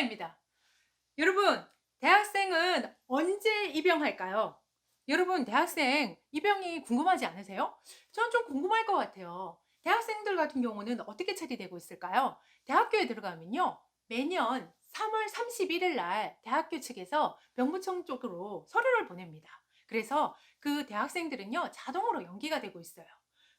코너입니다. 여러분, 대학생은 언제 입영할까요? 여러분, 대학생 입영이 궁금하지 않으세요? 전 좀 궁금할 것 같아요. 대학생들 같은 경우는 어떻게 처리되고 있을까요? 대학교에 들어가면요. 매년 3월 31일 날 대학교 측에서 병무청 쪽으로 서류를 보냅니다. 그래서 그 대학생들은요, 자동으로 연기가 되고 있어요.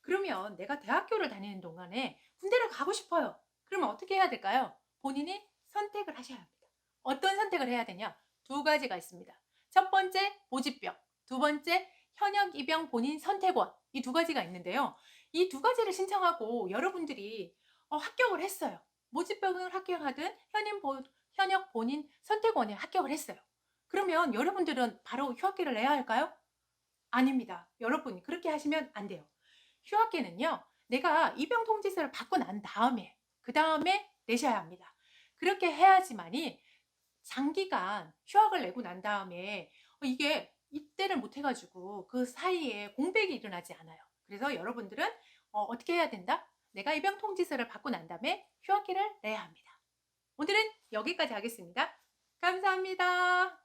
그러면 내가 대학교를 다니는 동안에 군대를 가고 싶어요. 그러면 어떻게 해야 될까요? 본인이 선택을 하셔야 합니다. 어떤 선택을 해야 되냐? 두 가지가 있습니다. 첫 번째, 모집병. 두 번째, 현역 입영 본인 선택원. 이 두 가지가 있는데요. 이 두 가지를 신청하고 여러분들이 어, 합격을 했어요. 모집병을 합격하든 현인 보- 현역 본인 선택원에 합격을 했어요. 그러면 여러분들은 바로 휴학계를 내야 할까요? 아닙니다. 여러분, 그렇게 하시면 안 돼요. 휴학계는요, 내가 입영 통지서를 받고 난 다음에, 그 다음에 내셔야 합니다. 그렇게 해야지만이 장기간 휴학을 내고 난 다음에 어, 이게 입대를 못 해가지고 그 사이에 공백이 일어나지 않아요. 그래서 여러분들은 어, 떻게 해야 된다? 내가 입영 통지서를 받고 난 다음에 휴학기를 내야 합니다. 오늘은 여기까지 하겠습니다. 감사합니다.